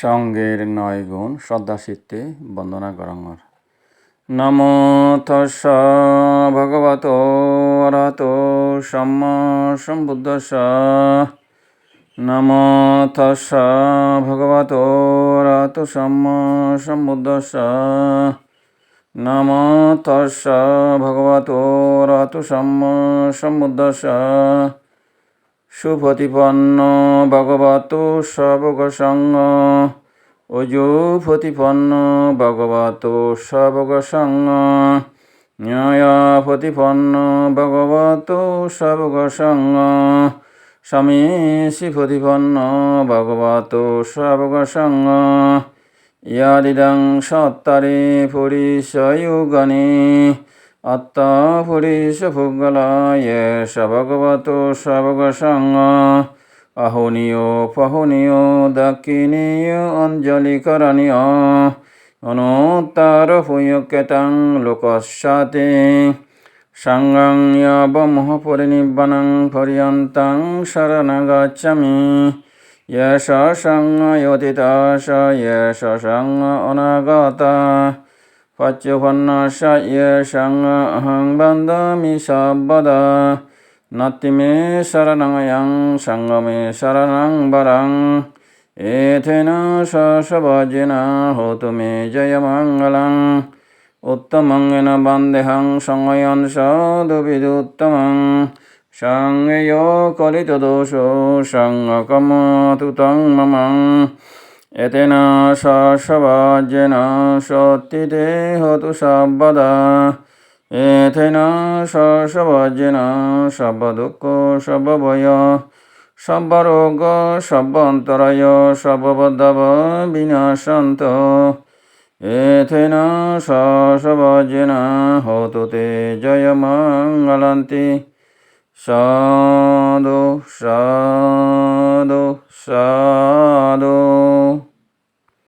সঙ্গের নয় গুণ শ্রদ্ধা চিত্তে বন্দনা গরঙ্গর নম তস্য ভগবত অরহত সম্মা সম্বুদ্ধস্য। নম থস ভগবত অরহত সম্মা সম্বুদ্ধস্য। নম তস্য ভগবত অরহত সম্মা সম্বুদ্ধস্য। সুপ্রতিপন্ন ভগবত সবগসঙ্গ অজুপ্রতিপন্ন ভগবত সবগসঙ্গ ন্যায়প্রতিপন্ন ভগবত সবগসঙ্গ স্বামীষি প্রতিপন্ন ভগবত সবগসঙ্গ ইয়াদিদং সত্তারে পরিসয়ুগণে আত্মাপুরীশভুগলায় সভগবত সভগসঙ্গ আহনীয় পহনীয় দাক্ষিণীয় অঞ্জলিকরণীয় অনুত্তার ভূয়কেতাং লোকস্বাতে সাঙ্গাং ইয়াবমহ পরিনিব্বাণং পর্যন্তাং শরণাগচ্ছামি। এষ সঙ্গ ইয়তিতাশ এষ সঙ্গ অনাগতা। পাচ্যভন্নস্য সং অহং বন্দামি সর্বদা নতিমে শরণয়ং সঙ্গমে শরণং বরং এথেন সবজিন হোতু মে জয়মঙ্গলং উত্তমঙ্গেন বন্দেহং সংয়ন সদুবিদুত্তমং সঙ্গেয় কলিতদোষ সঙ্গকমতুতং মমং কলিত দোষ সঙ্গকমতু তং মম এতেন সবাজ্যেন সত্যিতে হতু সর্বদা এথেন সবাজ্যেন সর্বদুঃখ সর্বভয় সর্বরোগ সর্বন্তরায় সর্ববদ্ধব বিনাশন্ত এথেন সবাজ্যেন হতু তে জয়মঙ্গলন্তি। সাধু সাধু সাধু।